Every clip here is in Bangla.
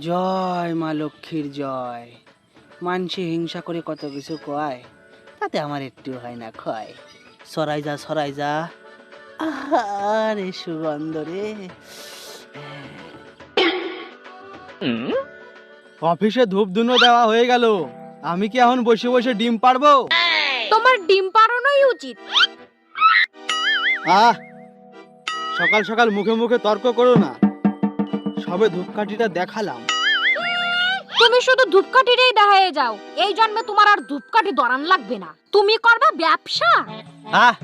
জয় মা লক্ষ্মীর জয়। মানসি হিংসা করে কত কিছু কয় তাতে আমার একটু হয় না ক্ষয়। সরাই যা সরাই যা। আরে সুগন্ধ রে। অফিসে ধূপ ধুনো দেওয়া হয়ে গেল। আমি কি এখন বসে বসে ডিম পারব তোমার ডিম পাড়ানোই উচিত। আহ! সকাল সকাল মুখে মুখে তর্ক করো না। সবে ধূপকাঠিটা দেখালাম। তুমি শুধু ধূপকাঠিটাই দেখায় যাও। এই জন্মে তোমার আর ধূপকাঠি দরান লাগবে না। তুমি করবে ব্যবসা? আহ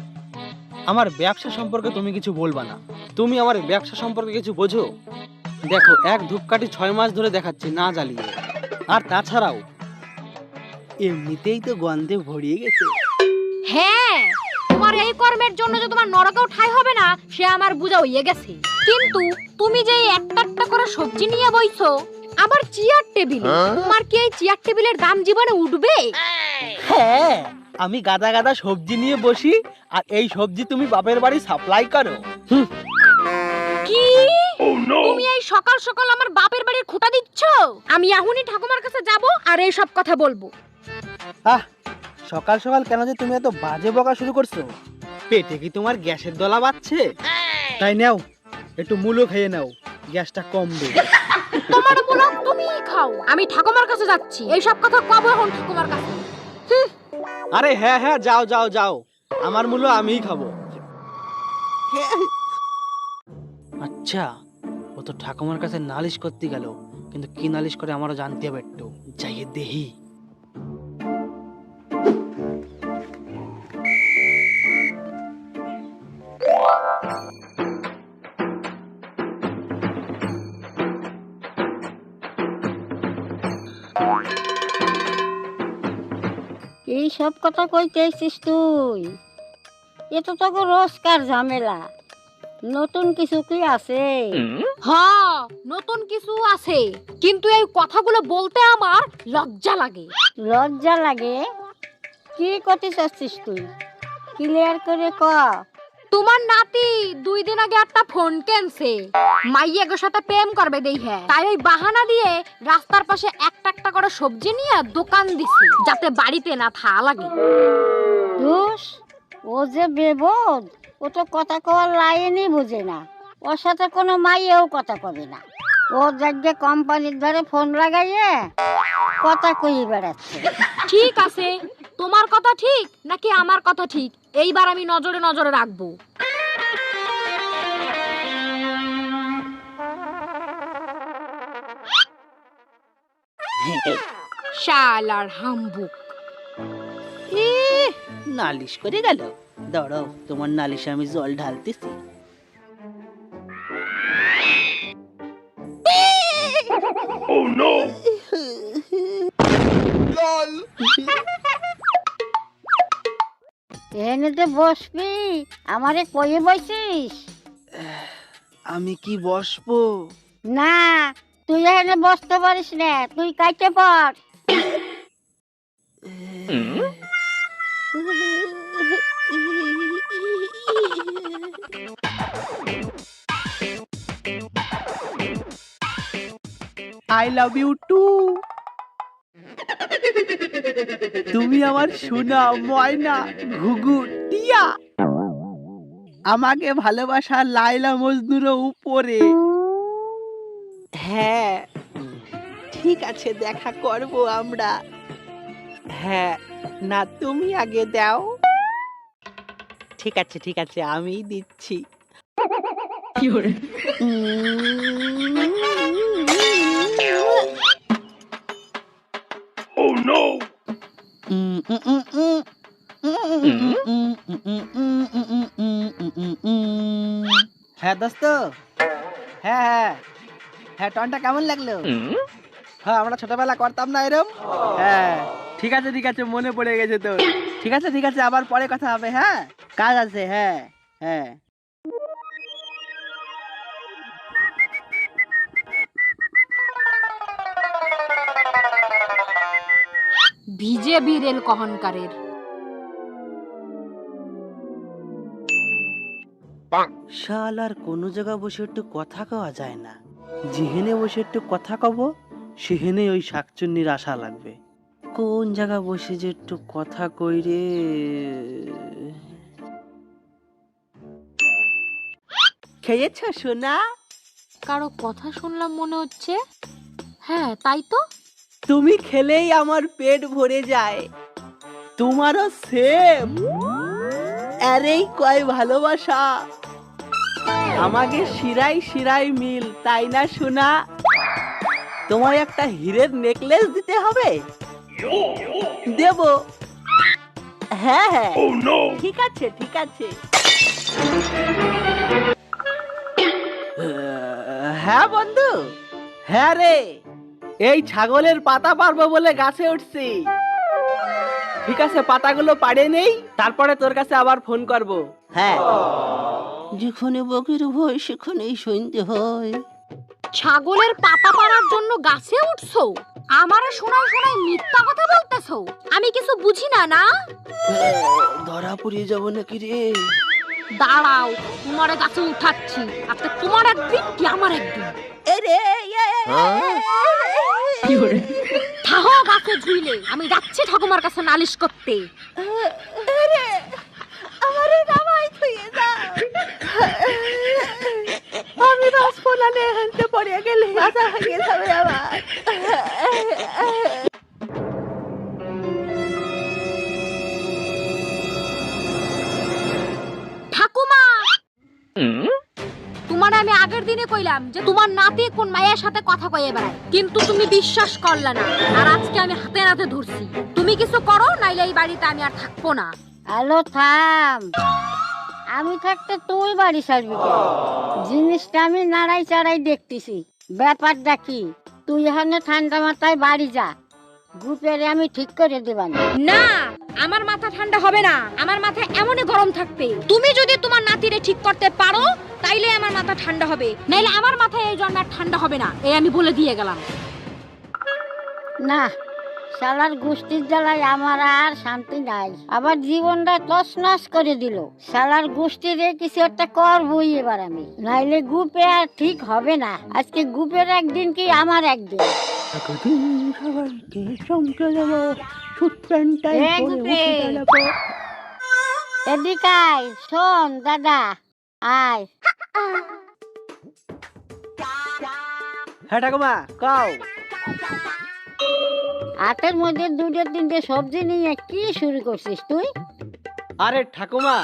আমার ব্যবসা সম্পর্কে তুমি কিছু বলবা না। তুমি আমার ব্যবসা সম্পর্কে কিছু বোঝো? দেখো এক ধূপকাঠি ছয় মাস ধরে দেখাচ্ছি না জ্বালিয়ে। আর তাছাড়াও এমনিতেই তো গন্ধে ভরিয়ে গেছে। হ্যাঁ তোমার এই কর্মের জন্য যে তোমার নরকেও ঠাই হবে না সে আমার বুঝা হইয়ে গেছে। কিন্তু তুমি যে এই একটা একটা করে সবজি নিয়ে বইছো আবার চেয়ার টেবিল তোমার কি এই চেয়ার টেবিলের দাম জীবনে উঠবে? হ্যাঁ আমি গাদা গাদা সবজি নিয়ে বসি আর এই সবজি তুমি বাপের বাড়ি সাপ্লাই করো। কি? তুমি এই সকাল সকাল আমার বাপের বাড়ির খুঁটা দিচ্ছ? আমি এখনই ঠাকুমার কাছে যাব আর এই সব কথা বলব। আহ সকাল সকাল কেন যে তুমি এত বাজে বকা শুরু করছ? পেটে কি তোমার গ্যাসের দলা বাচ্ছে তাই নাও একটু মূলো খেয়ে নাও গ্যাসটা কমবে তোমার বলো তুমি খাও। আমি ঠাকুমার কাছে যাচ্ছি এই সব কথা কব এখন ঠাকুমার কাছে। আরে হ্যাঁ হ্যাঁ যাও যাও যাও। আমার মূল্য আমিই খাব। আচ্ছা ও তো ঠাকুমার কাছে নালিশ করতে গেল কিন্তু কি নালিশ করে আমারও জানতে হবে একটু। যাইয়ে দেহি এই সব কথা কইতেছিস তুই? এ তো তোকে রোজকার ঝামেলা। নতুন কিছু কি আছে? হ্যাঁ নতুন কিছু আছে কিন্তু এই কথাগুলো বলতে আমার লজ্জা লাগে। লজ্জা লাগে? কি করতে চাচ্ছিস তুই? ক্লিয়ার করে ক। তোমার নাতি দুই দিন আগে একটা ফোন কেনছে। মাইয়াগের সাথে প্রেম করবে দেই হ্যাঁ তাই ওই বাহানা দিয়ে রাস্তার পাশে একটা একটা করে সবজি নিয়ে দোকান দিছে যাতে বাড়িতে না থা লাগে। দোষ? ও যে বেবোধ ও তো কথা কওয়ার লাইনই বুঝে না। ওর সাথে কোনো মাইয়েও কথা কবে না। ও যাকে কোম্পানির ধরে ফোন লাগাইয়ে কথা কই বেড়াচ্ছে। ঠিক আছে তোমার কথা ঠিক নাকি আমার কথা ঠিক? এইবার আমি নজরে নজরে রাখব। শালার হাম্বুক। ইহ, নালিশ করে গেল। দাঁড়াও তোমার নালিশে আমি জল ঢালতেছি। এনে বসবি আমারে কয়ে বসিস? আমি কি বসবো? না তুই এখানে বসতে পারিস না তুই কাইতে পর আই লাভ ইউ টু তুমি আমার সোনা ময়না ঘুঘু টিয়া। আমাকে ভালোবাসা লাইলা মজনুরও উপরে। হ্যাঁ ঠিক আছে দেখা করব আমরা। হ্যাঁ না তুমি আগে দাও। ঠিক আছে ঠিক আছে আমিই দিচ্ছি। হ্যাঁ দোস্ত। হ্যাঁ হ্যাঁ। হ্যাঁ টনটা কেমন লাগল? হ্যাঁ আমরা ছোটবেলা করতাম না এরম? হ্যাঁ। ঠিক আছে ঠিক আছে, মনে পড়ে গেছে তো ঠিক আছে ঠিক আছে, আবার পরে কথা হবে হ্যাঁ? কাজ আছে হ্যাঁ হ্যাঁ। ভিজে বিরেল কহনকারের। শাল আর কোনো জায়গা বসে একটু কথা কওয়া যায় না। যেহেনে বসে একটু কথা কব সেহেনে ওই শাকচুন্নির আশা লাগবে। কোন জায়গা বসে যে একটু কথা কই রে? খেয়েছ সোনা? কারও কথা শুনলাম মনে হচ্ছে। হ্যাঁ তাই তো। তুমি খেলেই আমার পেট ভরে যায়। তোমারও সেম আরেই কয় ভালোবাসা। আমাকে শিরাই শিরাই মিল তাই না শোনা তোমার একটা হীরের নেকলেস দিতে হবে? দেব। হ্যাঁ হ্যাঁ। ঠিক আছে ঠিক আছে। হ্যাঁ বন্ধু। হ্যাঁ রে। এই ছাগলের পাতা পারব বলে গাছে উঠছি ঠিক আছে পাতাগুলো পাড়ে নেই তারপরে তোর কাছে আবার ফোন করব হ্যাঁ যেখানে বকের ভয় সেখানেই শুনতে হয় ছাগলের পাতা পাড়ার জন্য গাছে উঠছো আমারে শোনায় শোনায় মিথ্যা কথা বলতেছো আমি কিছু বুঝি না না ধরা পড়িয়ে যাব নাকি রে দাঁড়াও তোমারে গাছে উঠাচ্ছি আজকে তোমার একদিন কি আমার একদিন এরে থাহো ঝুইলে আমি যাচ্ছি ঠাকুমার কাছে নালিশ করতে। দাও। আমি রাসপোলানে হানতে পড়ে গেলে আশা হয়ে যাবে আমার। দিনে কইলাম যে তোমার নাতি কোন মায়ের সাথে কথা কয়ে বেড়ায়। কিন্তু তুমি বিশ্বাস করলে না। আর আজকে আমি হাতে নাতে ধরছি। তুমি কিছু করো নাইলে এই বাড়িতে আমি আর থাকব না। হ্যালো থাম। আমি থাকতে তুই বাড়ি কেন? জিনিসটা আমি নাড়াই চাড়াই দেখতেছি। ব্যাপারটা কি? তুই এখানে ঠান্ডা মাথায় বাড়ি যা। গ্রুপের আমি ঠিক করে দেবানি। না আমার মাথা ঠান্ডা হবে না। আমার মাথা এমনই গরম থাকবে। তুমি যদি তোমার নাতিরে ঠিক করতে পারো, তাইলে আমার মাথা ঠান্ডা হবে। নাইলে আমার মাথায় এই জন্ম আর ঠান্ডা হবে না। এই আমি বলে দিয়ে গেলাম। না, শালার গোষ্ঠীর জ্বালায় আমার আর শান্তি নাই। আবার জীবনটা তছনছ করে দিল। শালার গোষ্ঠীরে কিছু একটা করবই এবার আমি। নাইলে গ্রুপে আর ঠিক হবে না। আজকে গ্রুপের একদিন কি আমার একদিন? সবাইকে চমকে দেবো। এদিকে আয় শোন দাদা। আয় হ্যাঁ ঠাকুমা কাও হাতের মধ্যে দুটো তিনটে সবজি নিয়ে কি শুরু করছিস তুই আরে ঠাকুমা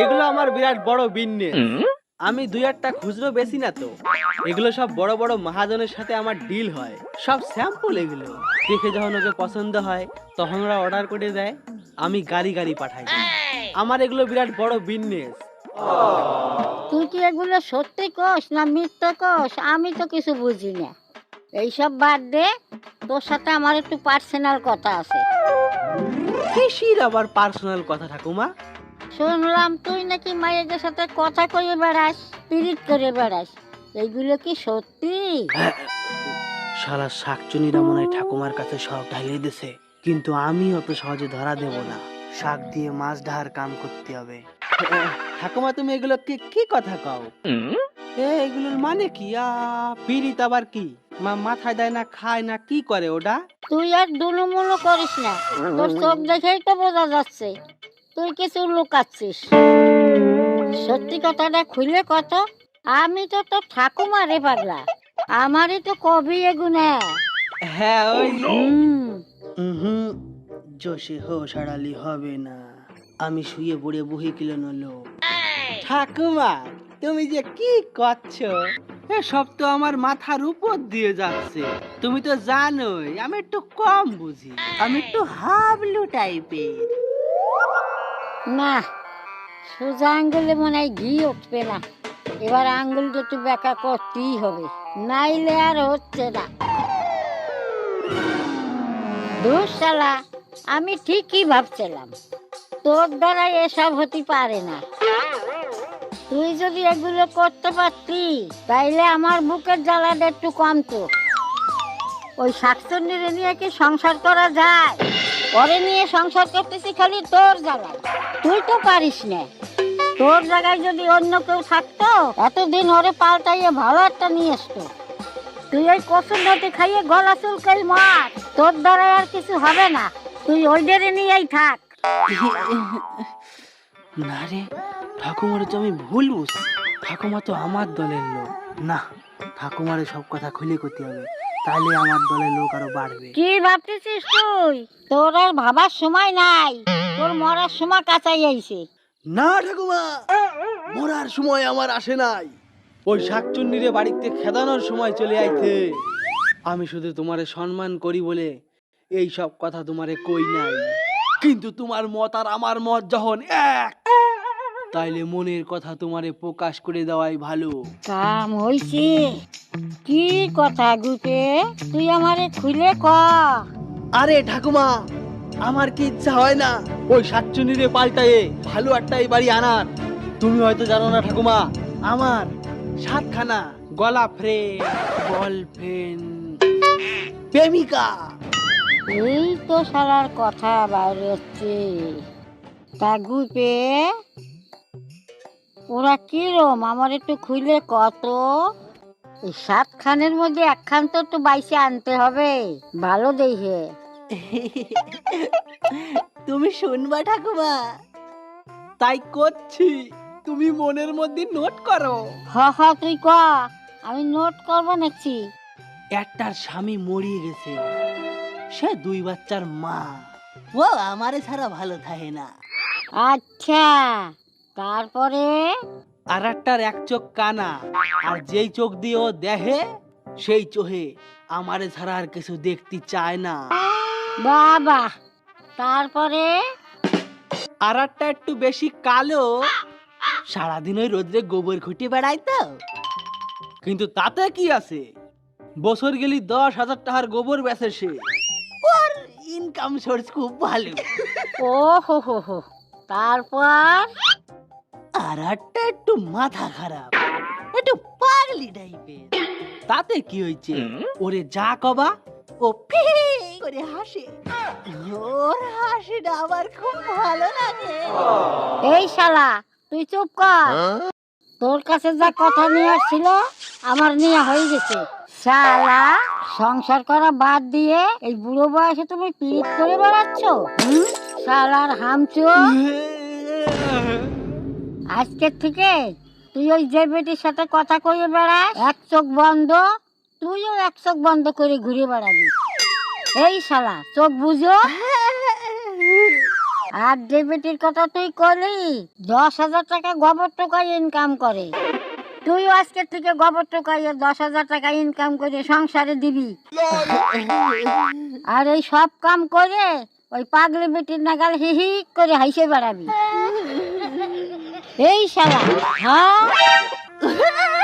এগুলো আমার বিরাট বড় বিজনেস আমি দুই একটা খুচরো বেশি না তো। এগুলো সব বড় বড় মহাজনের সাথে আমার ডিল হয়। সব স্যাম্পল এগুলো। দেখে যখন ওকে পছন্দ হয় তখন ওরা অর্ডার করে দেয় আমি গাড়ি গাড়ি পাঠাই আমার এগুলো বিরাট বড় বিজনেস তুই কি এগুলো সত্যি কস না মিথ্যে কস? আমি তো কিছু বুঝি না। এইসব বাদ দে তোর সাথে আমার একটু পার্সোনাল কথা আছে। কিসির আবার পার্সোনাল কথা ঠাকুমা? শুনলাম তুই নাকি মায়েদের সাথে কথা কয়ে বেড়াস পিরিত করে বেড়াস। এইগুলো কি সত্যি? শালা শাকচুনিরা মনে হয় ঠাকুমার কাছে সব ঢালিয়ে দিছে। কিন্তু আমি অত সহজে ধরা দেব না। শাক দিয়ে মাছ ঢার কাম করতে হবে। ঠাকুমা তুমি এগুলো কি কি কথা কও? এ এগুলোর মানে কি? আ পিরিত আবার কি? মা মাথায় দেয় না খায় না কি করে ওটা? তুই আর দুলুমুলু করিস না। তোর চোখ দেখেই তো বোঝা যাচ্ছে। তুই কিছু লুকাচ্ছিস। সত্যি কথাটা খুলে কত? আমি তো তোর ঠাকুমা রে পাগলা। আমারই তো কবি এগুনে। হ্যাঁ ওই হুম। হুম জোশে হো সারালি হবে না। আমি শুয়ে পড়ে বহি কিলো নলো ঠাকুমা তুমি যে কি করছ? সব তো আমার মাথার উপর দিয়ে যাচ্ছে। তুমি তো জানোই আমি একটু কম বুঝি। আমি একটু হাবলু টাইপের। না সোজা আঙ্গুলে মনে হয় ঘি উঠবে না। এবার আঙ্গুল একটু বেকা করতেই হবে, নাইলে আর হচ্ছে না। দুঃশালা আমি ঠিকই ভাবছিলাম, তোর দ্বারা এসব হতে পারে না। তুই যদি এগুলো করতে পারতি, তাইলে আমার বুকের জ্বালাটা একটু কমতো। ওই শাকচন্ডিরে নিয়ে কি সংসার করা যায়? পরে নিয়ে সংসার করতেছি খালি তোর জ্বালায়। তুই তো পারিস না। তোর জায়গায় যদি অন্য কেউ থাকতো এতদিন ওরে পাল্টাইয়ে ভালো একটা নিয়ে আসতো তুই ওই কসুর নদী খাইয়ে গলা চুলকাই মার। তোর দ্বারা আর কিছু হবে না। তুই ওই ডেরে নিয়েই থাক। না রে ঠাকুমারে তো আমি ভুল বুঝছি। ঠাকুমা তো আমার দলের লোক। না ঠাকুমারে সব কথা খুলে করতে হবে। তাহলে আমার দলের লোক আরও বাড়বে। কি ভাবতেছিস তুই? তোর আর ভাবার সময় নাই। তোর মরার সময় কাঁচাই আইছে। না ঠাকুমা মরার সময় আমার আসে নাই। ওই শাকচুন্নিরে বাড়িতে খেদানোর সময় চলে আইছে আমি শুধু তোমারে সম্মান করি বলে এই সব কথা তোমারে কই নাই। কিন্তু তোমার মত আর আমার মত যখন এক তাইলে মনের কথা তোমারে প্রকাশ করে দেওয়াই ভালো। কাম হইছে। কি কথা গুপে তুই আমারে খুলে ক? আরে ঠাকুমা আমার কি ইচ্ছা হয় না? ওই সাতচুনিরে পাল্টায়ে ভালো একটা এই বাড়ি আনার। তুমি হয়তো জানো না ঠাকুমা আমার সাতখানা গলা ফ্রেন্ড গার্লফ্রেন্ড প্রেমিকা। এই তো সারার কথা বাইরে হচ্ছে তা গুপে ওরা কিরম? আমার একটু খুলে কত? এই সাত খানের মধ্যে একখান তো একটু বাইসে আনতে হবে। ভালো দেখে। তুমি শুনবা ঠাকুমা। তাই করছি। তুমি মনের মধ্যে নোট করো। হ হ তুই ক। আমি নোট করব নাকি? একটার স্বামী মরিয়ে গেছে। সে দুই বাচ্চার মা। ও আমারে ছাড়া ভালো থাকে না। আচ্ছা তারপরে? আর একটার এক চোখ কানা আর যেই চোখ দিয়ে ও দেখে সেই চোহে আমারে ছাড়া আর কিছু দেখতে চায় না। বাবা তারপরে? আর একটা একটু বেশি কালো। সারাদিন ওই রোদ্রে গোবর খুঁটি বেড়ায় তো। কিন্তু তাতে কি আছে? বছর গেলি দশ হাজার টাকার গোবর বেচে সে ওর ইনকাম সোর্স খুব ভালো। ও হো হো। হো তারপর? আর একটা একটু মাথা খারাপ। একটু পাগলি টাইপের তাতে কি হয়েছে? ওরে যা কবা ও ফি করে হাসে। ওর হাসিটা আমার খুব ভালো লাগে। এই শালা, তুই চুপ কর। তোর কাছে যা কথা নিয়ে আসছিল আমার নিয়ে হয়ে গেছে। শালা, সংসার করা বাদ দিয়ে এই বুড়ো বয়সে তুমি করে বেড়াচ্ছ? শালার হামচো আজকের থেকে তুই ওই যে বেটির সাথে কথা কইয়ে বেড়াস, এক চোখ বন্ধ, তুইও এক চোখ বন্ধ করে ঘুরে বেড়াবি। এই শালা চোখ বুঝো। আর যে বেটির কথা তুই করলি দশ হাজার টাকা গোবর টোকাই ইনকাম করে। তুই আজকের থেকে গোবর টোকাইয়ে দশ হাজার টাকা ইনকাম করে সংসারে দিবি। আর এই সব কাম করে ওই পাগলি বেটির নাগাল হি হি করে হাইসে বেড়াবি। এই শালা হ্যাঁ?